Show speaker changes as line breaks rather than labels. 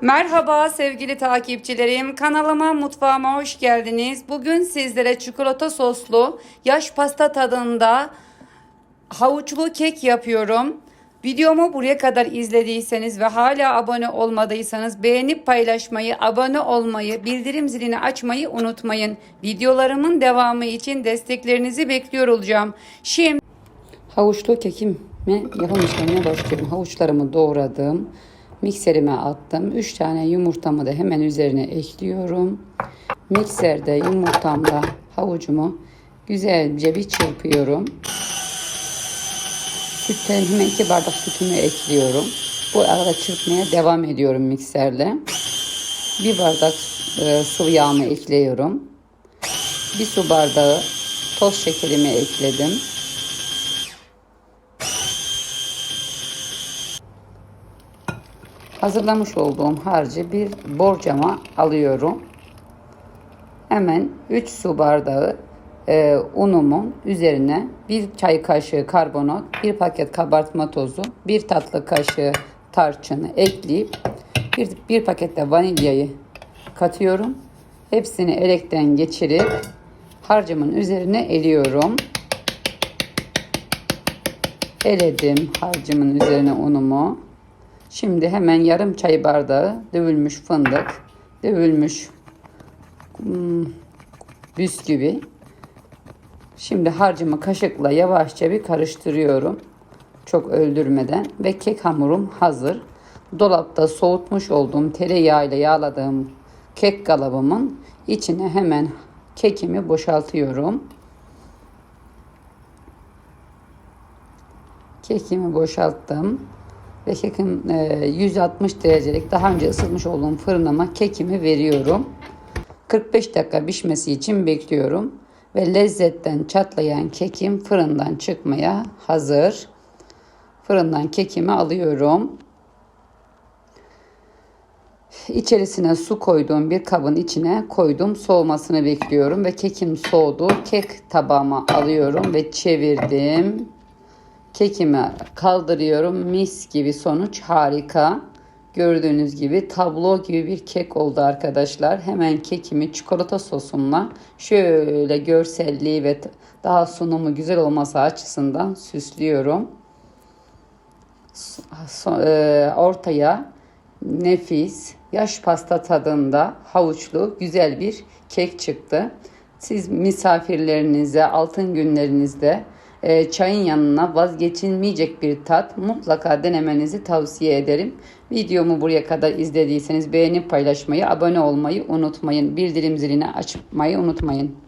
Merhaba sevgili takipçilerim. Kanalıma, mutfağıma hoş geldiniz. Bugün sizlere çikolata soslu yaş pasta tadında havuçlu kek yapıyorum. Videomu buraya kadar izlediyseniz ve hala abone olmadıysanız beğenip paylaşmayı, abone olmayı, bildirim zilini açmayı unutmayın. Videolarımın devamı için desteklerinizi bekliyor olacağım. Şimdi havuçlu kekimi yapım işlemine başlıyorum. Havuçlarımı doğradım. Mikserime attım. 3 tane yumurtamı da hemen üzerine ekliyorum. Mikserde yumurtamla havucumu güzelce bir çırpıyorum. Sütten hemen 2 bardak sütümü ekliyorum. Bu arada çırpmaya devam ediyorum mikserle. Bir bardak e, sıvı yağımı ekliyorum. Bir su bardağı toz şekerimi ekledim. Hazırlamış olduğum harcı bir borcama alıyorum. Hemen 3 su bardağı e, unumun üzerine bir çay kaşığı karbonat, bir paket kabartma tozu, bir tatlı kaşığı tarçını ekleyip bir, bir paket de vanilyayı katıyorum. Hepsini elekten geçirip harcımın üzerine eliyorum. Eledim harcımın üzerine unumu. Şimdi hemen yarım çay bardağı dövülmüş fındık, dövülmüş hmm, bisküvi. Şimdi harcımı kaşıkla yavaşça bir karıştırıyorum. Çok öldürmeden ve kek hamurum hazır. Dolapta soğutmuş olduğum tereyağıyla yağladığım kek kalıbımın içine hemen kekimi boşaltıyorum. Kekimi boşalttım ve kekim 160 derecelik daha önce ısıtmış olduğum fırınıma kekimi veriyorum. 45 dakika pişmesi için bekliyorum ve lezzetten çatlayan kekim fırından çıkmaya hazır. Fırından kekimi alıyorum. İçerisine su koyduğum bir kabın içine koydum. Soğumasını bekliyorum ve kekim soğudu. Kek tabağıma alıyorum ve çevirdim. Kekimi kaldırıyorum. Mis gibi sonuç harika. Gördüğünüz gibi tablo gibi bir kek oldu arkadaşlar. Hemen kekimi çikolata sosumla şöyle görselliği ve daha sunumu güzel olması açısından süslüyorum. e, Ortaya nefis yaş pasta tadında havuçlu güzel bir kek çıktı. Siz misafirlerinize altın günlerinizde e, çayın yanına vazgeçilmeyecek bir tat mutlaka denemenizi tavsiye ederim. Videomu buraya kadar izlediyseniz beğenip paylaşmayı, abone olmayı unutmayın. Bildirim zilini açmayı unutmayın.